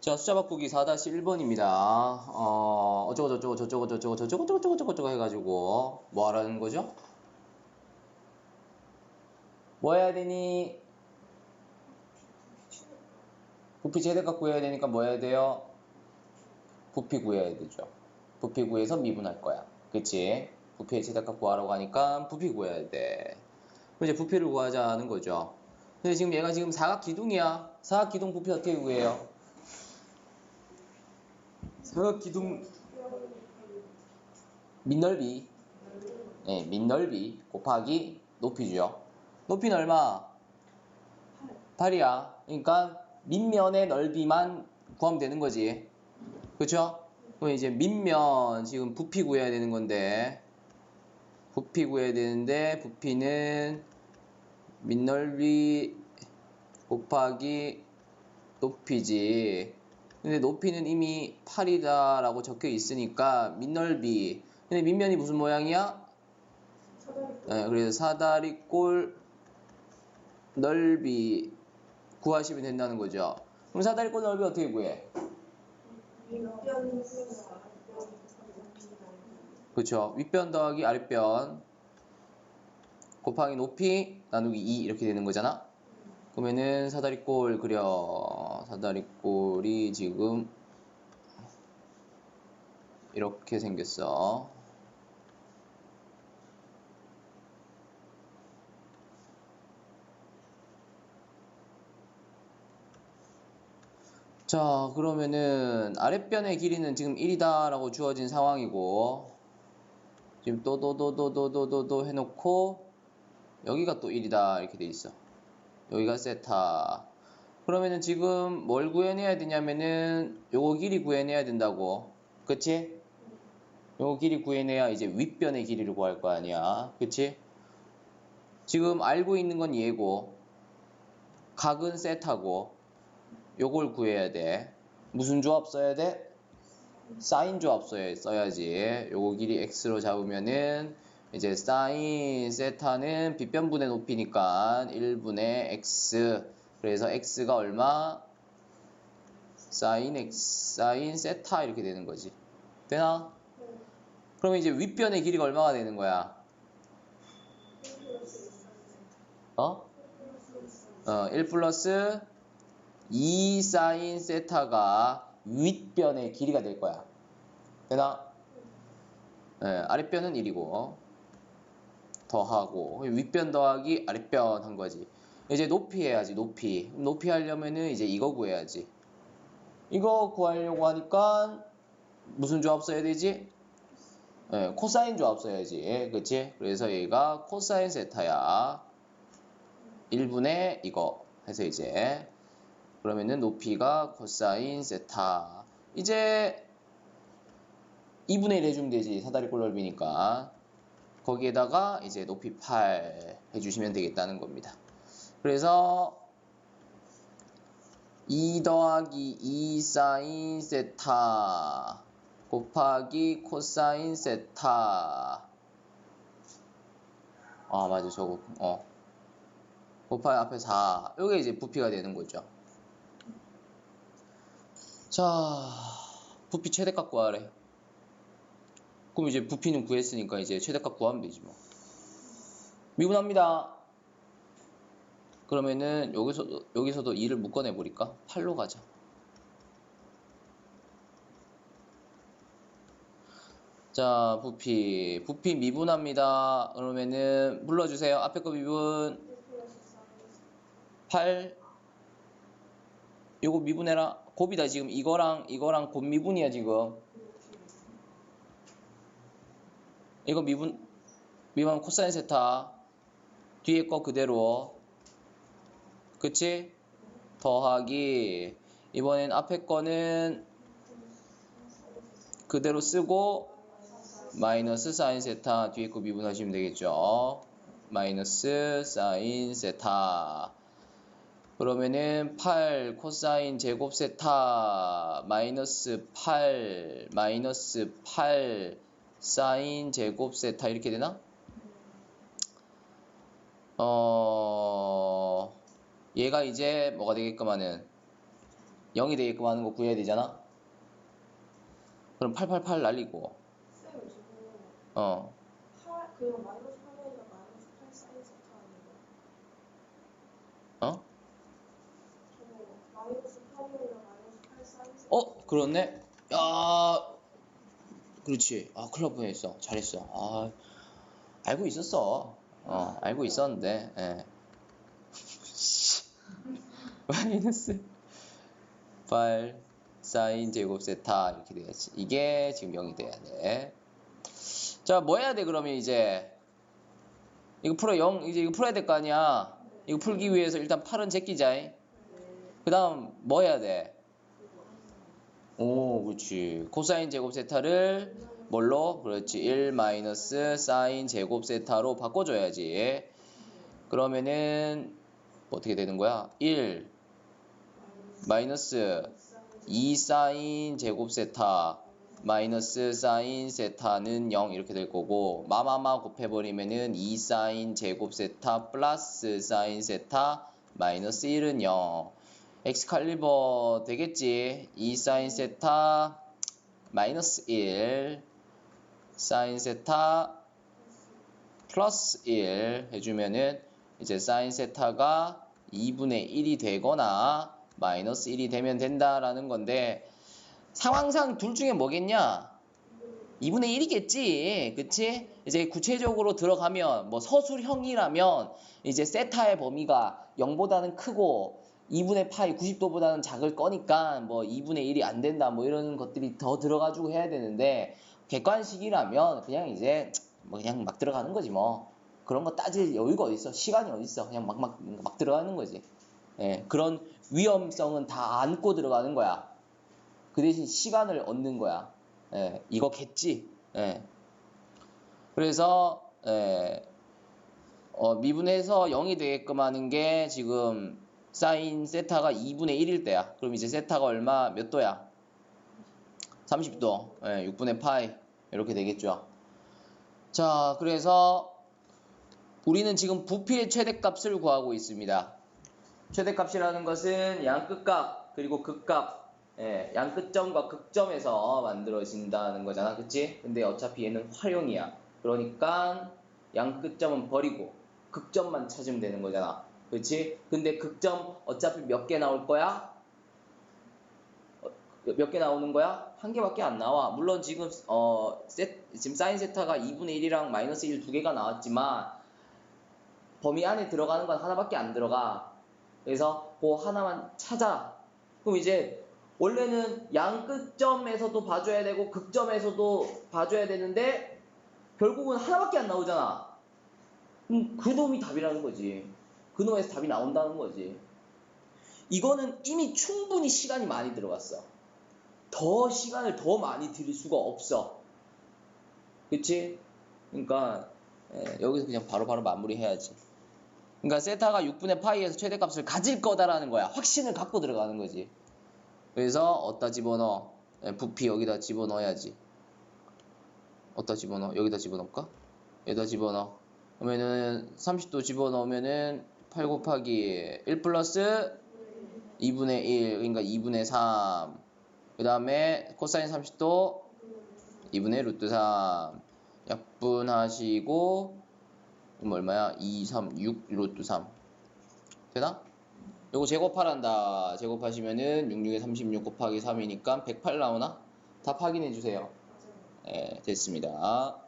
자, 숫자 바꾸기 4-1번입니다. 어, 어쩌고 저쩌고 저쩌고 저쩌고 저쩌고 저쩌고 저쩌고 해가지고 뭐 하라는 거죠? 뭐 해야 되니? 부피 최대 값 구해야 되니까 뭐 해야 돼요? 부피 구해야 되죠. 부피 구해서 미분할 거야. 그치? 부피의 최대 값 구하라고 하니까 부피 구해야 돼. 그럼 이제 부피를 구하자는 거죠. 근데 지금 얘가 지금 사각 기둥이야. 사각 기둥 부피 어떻게 구해요? 사각 기둥 밑넓이 네, 밑넓이 곱하기 높이죠. 높이는 얼마? 8이야. 그러니까 밑면의 넓이만 구하면 되는 거지. 그쵸? 그럼 이제 밑면 지금 부피 구해야 되는 건데 부피 구해야 되는데 부피는 밑넓이 곱하기 높이지. 근데 높이는 이미 8이다라고 적혀 있으니까 밑넓이. 근데 밑면이 무슨 모양이야? 네, 그래서 사다리꼴 넓이 구하시면 된다는 거죠. 그럼 사다리꼴 넓이 어떻게 구해? 그렇죠. 윗변 더하기 아랫변 곱하기 높이 나누기 2 이렇게 되는 거잖아. 그러면은 사다리꼴 그려. 사다리꼴이 지금 이렇게 생겼어. 자, 그러면은 아랫변의 길이는 지금 1이다 라고 주어진 상황이고 지금 또또또또또또또 해놓고 여기가 또 1이다 이렇게 돼 있어. 여기가 세타. 그러면은 지금 뭘 구해내야 되냐면은 요거 길이 구해내야 된다고. 그치? 요거 길이 구해내야 이제 윗변의 길이를 구할 거 아니야. 그치? 지금 알고 있는 건 얘고 각은 세타고 요걸 구해야 돼. 무슨 조합 써야 돼? 사인 조합 써야, 써야지. 요거 길이 x로 잡으면은 이제 사인 세타는 빗변분의 높이니까 1분의 x 그래서 x가 얼마? 사인 x 사인 세타 이렇게 되는 거지. 되나? 그러면 이제 윗변의 길이가 얼마가 되는 거야? 어? 어, 1 플러스 2 사인 세타가 윗변의 길이가 될 거야. 되나? 네, 아랫변은 1이고 더하고 윗변 더하기 아랫변 한 거지. 이제 높이 해야지 높이. 높이 하려면은 이제 이거 구해야지. 이거 구하려고 하니까 무슨 조합 써야 되지? 네, 코사인 조합 써야지. 그치? 그래서 얘가 코사인 세타야. 1분의 이거 해서 이제 그러면은 높이가 코사인 세타. 이제 2분의 1 해주면 되지. 사다리 꼴 넓이니까. 거기에다가 이제 높이 8 해주시면 되겠다는 겁니다. 그래서 2 더하기 2 사인 세타 곱하기 코사인 세타 아 맞아 저거 어 곱하기 앞에 4 이게 이제 부피가 되는 거죠. 자 부피 최대값 구하래. 그럼 이제 부피는 구했으니까 이제 최대값 구하면 되지 뭐. 미분합니다. 그러면은 여기서도 여기서도 2를 묶어내 버릴까? 8로 가자. 자, 부피. 부피 미분합니다. 그러면은 불러 주세요. 앞에 거 미분 8. 요거 미분해라. 곱이다 지금 이거랑 이거랑 곱 미분이야 지금. 이거 미분 미분 코사인 세타 뒤에 거 그대로. 그치? 더하기. 이번엔 앞에 거는 그대로 쓰고 마이너스 사인 세타 뒤에 거 미분하시면 되겠죠? 마이너스 사인 세타. 그러면은 8 코사인 제곱 세타 마이너스 8 마이너스 8 사인 제곱 세타 이렇게 되나? 어 얘가 이제 뭐가 되게끔 하는 0이 되게끔 하는 거 구해야 되잖아. 그럼 888 날리고 어8 그냥 마이너스 8에다 마이너스 8 사인 세타 아니에요? 어? 저거 마이너스 8에다 마이너스 8 사인 세타 어? 그렇네? 야 그렇지. 아, 날 뻔했어. 잘했어. 아, 알고 있었어. 어, 알고 있었는데, 예. 마이너스 8 사인 제곱 세타 이렇게 돼야지. 이게 지금 0이 돼야 돼. 자, 뭐 해야 돼, 그러면 이제? 이거 풀어 0, 이제 이거 풀어야 될 거 아니야? 이거 풀기 위해서 일단 8은 제끼자. 그 다음, 뭐 해야 돼? 오, 그렇지. 코사인 제곱 세타를 뭘로? 그렇지. 1 마이너스 사인 제곱 세타로 바꿔줘야지. 그러면은 뭐 어떻게 되는 거야? 1 마이너스 2 사인 제곱 세타 마이너스 사인 세타는 0 이렇게 될 거고 마마마 곱해버리면은 2 사인 제곱 세타 플러스 사인 세타 마이너스 1은 0 엑스칼리버 되겠지 2 사인 세타 마이너스 1 사인 세타 플러스 1 해주면은 이제 사인 세타가 2분의 1이 되거나 마이너스 1이 되면 된다라는 건데 상황상 둘 중에 뭐겠냐? 2분의 1이겠지. 그치? 이제 구체적으로 들어가면 뭐 서술형이라면 이제 세타의 범위가 0보다는 크고 2분의 파이 90도보다는 작을 거니까 뭐 2분의 1이 안 된다 뭐 이런 것들이 더 들어가지고 해야 되는데 객관식이라면 그냥 이제 뭐 그냥 막 들어가는 거지 뭐. 그런 거 따질 여유가 어디 있어? 시간이 어디 있어? 그냥 막막막 들어가는 거지. 예 그런 위험성은 다 안고 들어가는 거야. 그 대신 시간을 얻는 거야. 예 이거겠지? 예. 그래서 예 어, 미분해서 0이 되게끔 하는 게 지금 사인 세타가 2분의 1일 때야. 그럼 이제 세타가 얼마, 몇 도야? 30도. 예, 6분의 파이. 이렇게 되겠죠. 자, 그래서 우리는 지금 부피의 최대값을 구하고 있습니다. 최대값이라는 것은 양끝값, 그리고 극값, 예, 양끝점과 극점에서 만들어진다는 거잖아. 그치? 근데 어차피 얘는 활용이야. 그러니까 양끝점은 버리고 극점만 찾으면 되는 거잖아. 그렇지? 근데 극점 어차피 몇 개 나올 거야? 어, 몇개 나오는 거야? 한 개밖에 안 나와. 물론 지금 어 세, 지금 사인 세타가 2분의 1이랑 마이너스 1 두 개가 나왔지만 범위 안에 들어가는 건 하나밖에 안 들어가. 그래서 그 하나만 찾아. 그럼 이제 원래는 양끝점에서도 봐줘야 되고 극점에서도 봐줘야 되는데 결국은 하나밖에 안 나오잖아. 그럼 그 놈이 답이라는 거지. 그 놈에서 답이 나온다는 거지. 이거는 이미 충분히 시간이 많이 들어갔어. 더 시간을 더 많이 들일 수가 없어. 그치? 그러니까 예, 여기서 그냥 바로 바로 마무리해야지. 그러니까 세타가 6분의 파이에서 최대값을 가질 거다라는 거야. 확신을 갖고 들어가는 거지. 그래서 어디다 집어넣어? 예, 부피 여기다 집어넣어야지. 어디다 집어넣어? 여기다 집어넣을까? 여기다 집어넣어. 그러면은 30도 집어넣으면은 8 곱하기 1 플러스 2분의 1 그러니까 2분의 3. 그 다음에 코사인 30도 2분의 루트 3. 약분하시고 그럼 얼마야? 2, 3, 6 루트 3. 되나? 요거 제곱하란다. 제곱하시면은 66에 36 곱하기 3이니까 108 나오나? 답 확인해 주세요. 맞아요. 예, 됐습니다.